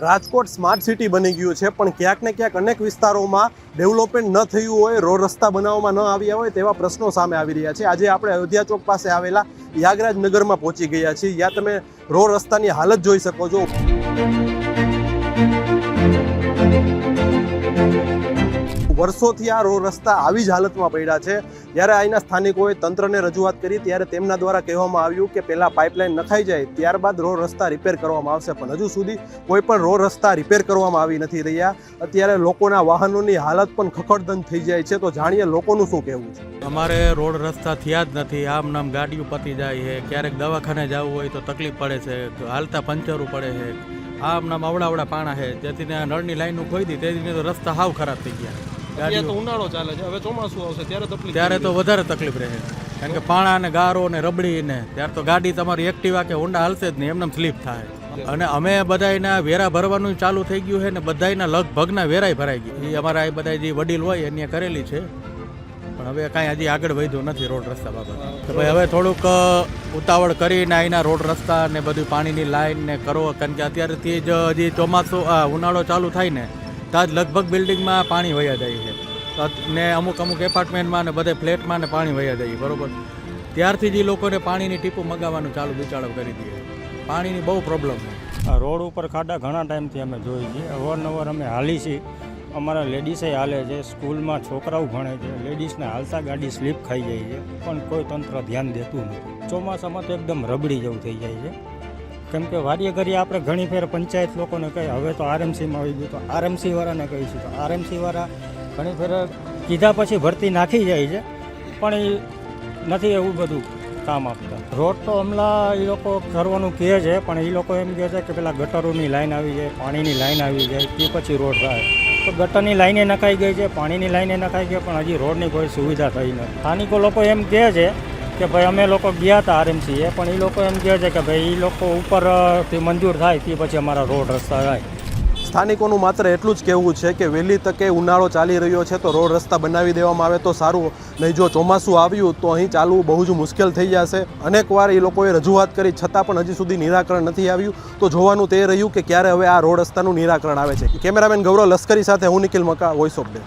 Rajkot smart city બની ગયું છે, પણ ક્યાંક ને ક્યાંક અનેક વિસ્તારોમાં ડેવલપમેન્ટ ન થયું હોય, રોડ રસ્તા બનાવવામાં ન આવ્યા હોય, તેવા પ્રશ્નો સામે આવી રહ્યા છે. આજે આપણે અયોધ્યા ચોક પાસે આવેલા યાગરાજ નગરમાં પહોંચી ગયા છીએ. જ્યાં તમે રોડ રસ્તાની હાલત જોઈ શકો છો. વર્ષોથી આ રસ્તા આવી જ હાલતમાં પડ્યા છે. જ્યારે અહીંના સ્થાનિકોએ તંત્રને રજૂઆત કરી, ત્યારે તેમના દ્વારા કહેવામાં આવ્યું કે પહેલાં પાઇપલાઇન નખાઈ જાય, ત્યારબાદ રોડ રસ્તા રિપેર કરવામાં આવશે. પણ હજુ સુધી કોઈ પણ રો રસ્તા રિપેર કરવામાં આવી નથી રહ્યા. અત્યારે લોકોના વાહનોની હાલત પણ ખખડધન થઈ જાય છે. તો જાણીએ લોકોનું શું કહેવું છે? અમારે રોડ રસ્તા થયા જ નથી. આમ નામ ગાડીઓ પતી જાય છે. ક્યારેક દવાખાને જવું હોય તો તકલીફ પડે છે. હાલતા પંચરો પડે છે. આમ નામ અવડા અવડા પાણા છે. જેથી નળની લાઈનનું ખોઈ દી. તેથી તો રસ્તા હાવ ખરાબ થઈ ગયા. અત્યારે તો ઉનાળો ચાલે છે. હવે ચોમાસું આવશે ત્યારે તકલીફ ત્યારે તો વધારે તકલીફ રહે કારણ કે પાણા ને ગારો ને રબડી ને ત્યારે તો ગાડી તમારી એક્ટિવા કે હોન્ડા હાલશે જ નહીં એમને સ્લીપ થાય. અને અમે બધાયના વેરા ભરવાનું ચાલુ થઈ ગયું છે ને બધાયના લગભગના વેરાય ભરાઈ ગઈ એ અમારા એ બધા જે વડીલ હોય એની કરેલી છે. પણ હવે કાંઈ હજી આગળ વધ્યું નથી રોડ રસ્તા બાબત. તો ભાઈ હવે થોડુંક ઉતાવળ કરીને અહીંના રોડ રસ્તા ને બધું પાણીની લાઈન ને કરો. કારણ કે અત્યારથી જ હજી ચોમાસું ઉનાળો ચાલુ થાય ને ત્યાં જ લગભગ બિલ્ડિંગમાં પાણી વયા જાય છે. ને અમુક અમુક એપાર્ટમેન્ટમાં ને બધે ફ્લેટમાં ને પાણી વયા જાય, બરોબર? ત્યારથી જ એ લોકોને પાણીની ટીપું મગાવવાનું ચાલુ બિચારો કરી દે પાણીની બહુ પ્રોબ્લેમ છે. આ રોડ ઉપર ખાડા ઘણા ટાઈમથી અમે જોઈ છીએ. અવારનવાર અમે હાલી છીએ. અમારા લેડીસે હાલે છે. સ્કૂલમાં છોકરાઓ ભણે છે. લેડીઝને હાલતા ગાડી સ્લીપ ખાઈ જાય છે. પણ કોઈ તંત્ર ધ્યાન દેતું નથી. ચોમાસામાં તો એકદમ રબડી જેવું થઈ જાય છે. કેમ કે વારીએ કરીએ આપણે ઘણી ફેર પંચાયત લોકોને કહીએ હવે તો આરએમસીમાં આવી ગયું. તો આરએમસી વાળાને કહીશું તો આરએમસી વાળા ઘણી ફેર કીધા પછી ભરતી નાખી જાય છે, પણ એ નથી એવું બધું કામ આપતા. રોડ તો હમણાં એ લોકો કરવાનું કહે છે, પણ એ લોકો એમ કહે છે કે પેલા ગટરોની લાઈન આવી જાય, પાણીની લાઈન આવી જાય, તે પછી રોડ થાય. તો ગટરની લાઈને નખાઈ ગઈ છે, પાણીની લાઈને નખાઈ ગઈ, પણ હજી રોડની કોઈ સુવિધા થઈ નથી. સ્થાનિકો લોકો એમ કહે છે કે ભાઈ અમે લોકો ગયા હતા આરએમસીએ પણ એ લોકો એમ કહે છે કે ભાઈ એ લોકો ઉપરથી મંજૂર થાય, તે પછી અમારા રોડ રસ્તા થાય સ્થાનિકોનું માત્ર એટલું જ કહેવું છે કે વહેલી તકે ઉનાળો ચાલી રહ્યો છે, તો રોડ રસ્તા બનાવી દેવામાં આવે તો સારું. નહીં જો ચોમાસું આવ્યું, તો અહીં ચાલવું બહુ જ મુશ્કેલ થઈ જશે. અનેકવાર એ લોકોએ રજૂઆત કરી, છતાં પણ હજી સુધી નિરાકરણ નથી આવ્યું. તો જોવાનું તે રહ્યું કે ક્યારે હવે આ રોડ રસ્તાનું નિરાકરણ આવે છે. કેમેરામેન ગૌરવ લશ્કરી સાથે હું Nikhil Maka voice of day